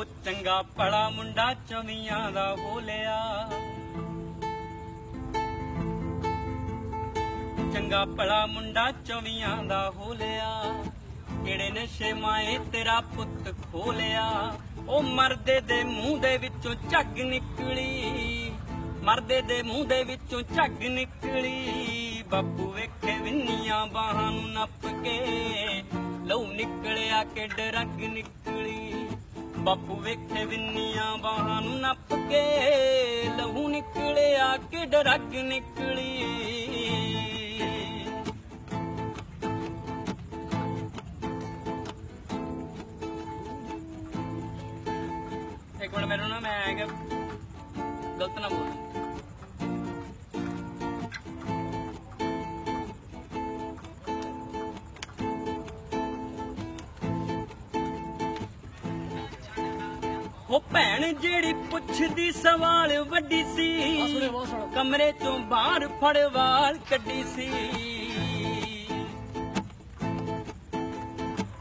ਉਹ ਚੰਗਾ ਭਲਾ ਮੁੰਡਾ ਚਵੀਆਂ ਦਾ ਬੋਲਿਆ। ਚੰਗਾ ਭਲਾ ਮੁੰਡਾ ਚਵੀਆਂ ਦਾ ਹੋਲਿਆ ਕਿਹੜੇ ਨਸ਼ੇ ਮਾਏ ਤੇਰਾ ਪੁੱਤ ਖੋਲਿਆ। ਉਹ ਮਰਦੇ ਦੇ ਮੂੰਹ ਦੇ ਵਿੱਚੋਂ ਝੱਗ ਨਿਕਲੀ। ਮਰਦੇ ਦੇ ਮੂੰਹ ਦੇ ਵਿੱਚੋਂ ਝੱਗ ਨਿਕਲੀ। ਬਾਪੂ ਵੇਖੇ ਵਿੰਨੀਆਂ ਬਾਹਾਂ ਨੂੰ ਨੱਪ ਕੇ ਲਹੂ ਨਿਕਲਿਆ ਕਿ ਡਰਗ ਨਿਕਲੀ। ਬਾਪੂ ਵੇਖੇ ਵਿੰਨੀਆਂ ਬਾਹਾਂ ਨੂੰ ਨੱਪ ਕੇ ਲਹੂ ਨਿਕਲਿਆ ਕਿ ਡਰੱਗ ਨਿਕਲੀ। ਇੱਕ ਮਿੰਟ ਮੈਨੂੰ ਨਾ ਮੈਂ ਕਿ ਗਲਤ ਨਾ ਬੋਲ। ਉਹ ਭੈਣ ਜਿਹੜੀ ਪੁੱਛਦੀ ਸਵਾਲ ਵੱਡੀ ਸੀ ਕਮਰੇ ਚੋਂ ਬਾਹਰ ਫੜ ਵਾਲ ਕੱਢੀ ਸੀ।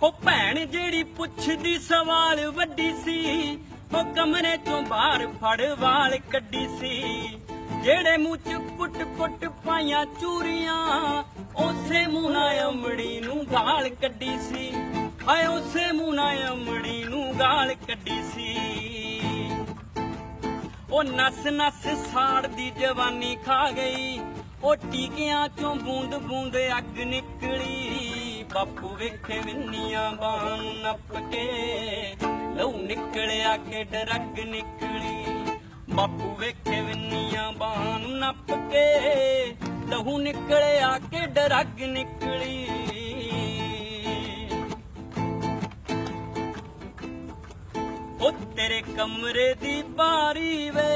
ਉਹ ਭੈਣ ਜਿਹੜੀ ਪੁੱਛਦੀ ਸਵਾਲ ਵੱਡੀ ਸੀ ਉਹ ਕਮਰੇ ਚੋਂ ਬਾਹਰ ਫੜ ਵਾਲ ਕੱਢੀ ਸੀ। ਜਿਹੜੇ ਮੂੰਹ ਚ ਕੁੱਟ ਕੁੱਟ ਪਾਈਆਂ ਚੂਰੀਆਂ ਉਸੇ ਮੂੰਹ ਨਾਲ ਅਮੜੀ ਨੂੰ ਗਾਲ ਕੱਢੀ ਸੀ। ਹਾਏ ਉਸੇ ਮੂੰਹ ਨਾਲ ਅਮੜੀ ਨੂੰ ਗਾਲ ਕੱਢੀ ਸੀ। ਉਹ ਨਸ ਨਸ ਸਾੜਦੀ ਜਵਾਨੀ ਖਾ ਗਈ। ਉਹ ਟੀਕਿਆਂ ਚੋਂ ਬੂੰਦ ਬੂੰਦ ਅੱਗ ਨਿਕਲੀ। ਬਾਪੂ ਵੇਖੇ ਵਿੰਨੀਆਂ ਬਾਹਾਂ ਨੂੰ ਨੱਪ ਕੇ, ਲਹੂ ਨਿਕਲਿਆ ਕਿ ਡਰਗ ਨਿਕਲੀ। ਬਾਪੂ ਵੇਖੇ ਵਿੰਨੀਆਂ ਬਾਹਾਂ ਨੂੰ ਨੱਪ ਕੇ, ਲਹੂ ਨਿਕਲਿਆ ਕਿ ਡਰਗ ਨਿਕਲੀ। ਉਹ ਤੇਰੇ ਕਮਰੇ ਦੀ ਬਾਰੀ ਵੇ,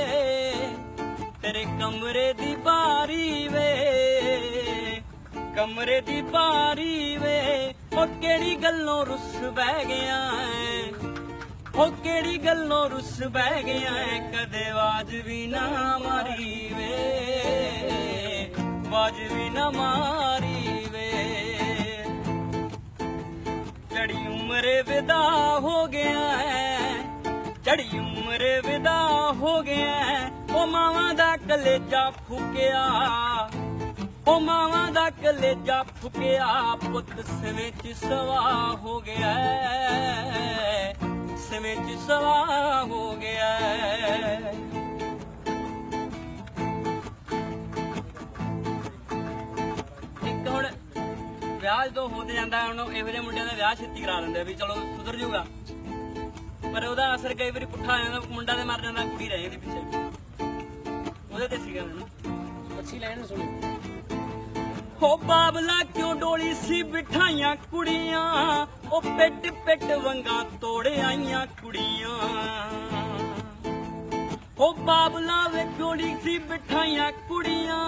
ਤੇਰੇ ਕਮਰੇ ਦੀ ਬਾਰੀ ਵੇ, ਕਮਰੇ ਦੀ ਬਾਰੀ ਵੇ। ਉਹ ਕਿਹੜੀ ਗੱਲੋਂ ਰੁੱਸ ਬਹਿ ਗਿਆ ਐ ਉਹ ਕਿਹੜੀ ਗੱਲੋਂ ਰੁੱਸ ਬਹਿ ਗਿਆ ਏ? ਕਦੇ ਆਵਾਜ਼ ਵੀ ਨਾ ਮਾਰੀ ਵੇ, ਆਵਾਜ਼ ਵੀ ਨਾ ਮਾਰੀ ਵੇ। ਚੜੀ ਉਮਰੇ ਵਿਦਾ ਹੋ ਗਿਆ ਹੈ ਚੜੀ ਉਮਰੇ ਵਿਦਾ ਹੋ ਗਿਆ ਉਹ ਮਾਵਾਂ ਦਾ ਕਲੇਜਾ ਫੁਕਿਆ। ਉਹ ਮਾਵਾਂ ਦਾ ਕਲੇਜਾ ਫੁਕਿਆ। ਪੁੱਤ ਸਵੇਂ ਚ ਸਵਾ ਹੋ ਗਿਆ ਸਵੇਂ ਚ ਸਵਾ ਹੋ ਗਿਆ ਇੱਕ ਹੁਣ ਵਿਆਹ ਜਦੋਂ ਹੋ ਜਾਂਦਾ ਹੁਣ ਇਹੋ ਜਿਹੇ ਮੁੰਡਿਆਂ ਦਾ ਵਿਆਹ ਛੇਤੀ ਕਰਾ ਦਿੰਦੇ ਵੀ ਚਲੋ ਸੁਧਰ ਜਾਊਗਾ ਪਰ ਉਹਦਾ ਅਸਰ ਕਈ ਵਾਰੀ ਪੁੱਠਾ ਆ ਜਾਂਦਾ ਮੁੰਡਾ ਤੇ ਮਰ ਜਾਂਦਾ ਕੁੜੀ ਰਹਿ ਜਾਂਦੀ ਪਿੱਛੇ। ਉਹਦੇ ਤੇ ਸੀਗਾ ਨਾ ਅੱਛੀ ਲਾਈਨ ਸੁਣੋ ਹੋ ਬਾਬਲਾ ਕਿਉਂ ਡੋਲੀ ਸੀ ਬਿਠਾਈਆਂ ਕੁੜੀਆਂ? ਉਹ ਪਿੱਟ ਪਿੱਟ ਵੰਗਾ ਤੋੜੇ ਆਈਆਂ ਕੁੜੀਆਂ। ਉਹ ਬਾਬਲਾ ਵੇ ਡੋਲੀ ਸੀ ਬਿਠਾਈਆਂ ਕੁੜੀਆਂ?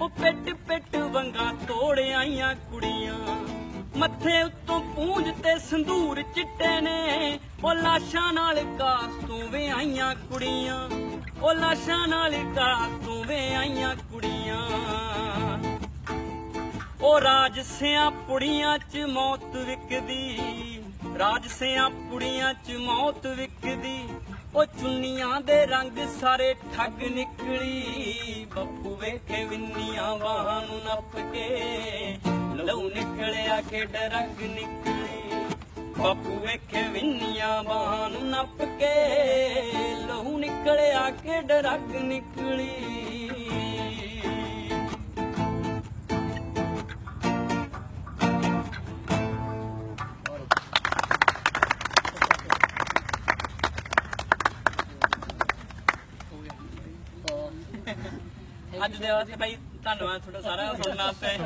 ਉਹ ਪਿੱਟ ਪਿੱਟ ਵੰਗਾ ਤੋੜੇ ਆਈਆਂ ਕੁੜੀਆਂ। ਮੱਥੇ ਉੱਤੋਂ ਪੂੰਝ ਤੇ ਸੰਧੂਰ ਚਿੱਟੇ ਨੇ। ਉਹ ਲਾਸ਼ਾਂ ਨਾਲ ਕਾਸ ਤੂੰ ਵੇ ਆਈਆਂ ਕੁੜੀਆਂ। ਉਹ ਲਾਸ਼ਾਂ ਨਾਲ ਕਾਸ ਤੋਂ ਵੇ ਆਈਆਂ ਕੁੜੀਆਂ। ਉਹ ਰਾਜਸਿਆਂ ਪੁੜੀਆਂ 'ਚ ਮੌਤ ਵਿਕਦੀ। ਰਾਜਸਿਆਂ ਪੁੜੀਆਂ 'ਚ ਮੌਤ ਵਿਕਦੀ। ਉਹ ਚੁੰਨੀਆਂ ਦੇ ਰੰਗ ਸਾਰੇ ਠੱਗ ਨਿਕਲੀ। ਬੱਪੂ ਵੇਖੇ ਵਿੰਨੀਆਂ ਬਾਹਾਂ ਨੂੰ ਨੱਪ ਕੇ ਨਿਕਲਿਆ ਕਿ ਡਰਗ ਨਿਕਲੀ। ਬਾਪੂ ਵੇਖੇ ਵਿੰਨੀਆਂ ਬਾਹਾਂ ਨੂੰ ਨੱਪ ਕੇ, ਲਹੂ ਨਿਕਲਿਆ ਕਿ ਡਰਗ ਨਿਕਲੀ। ਅੱਜ ਦੇ ਵਾਸਤੇ ਭਾਈ, ਧੰਨਵਾਦ ਤੁਹਾਡਾ ਸਾਰਾ ਸੁਣਨ ਵਾਸਤੇ।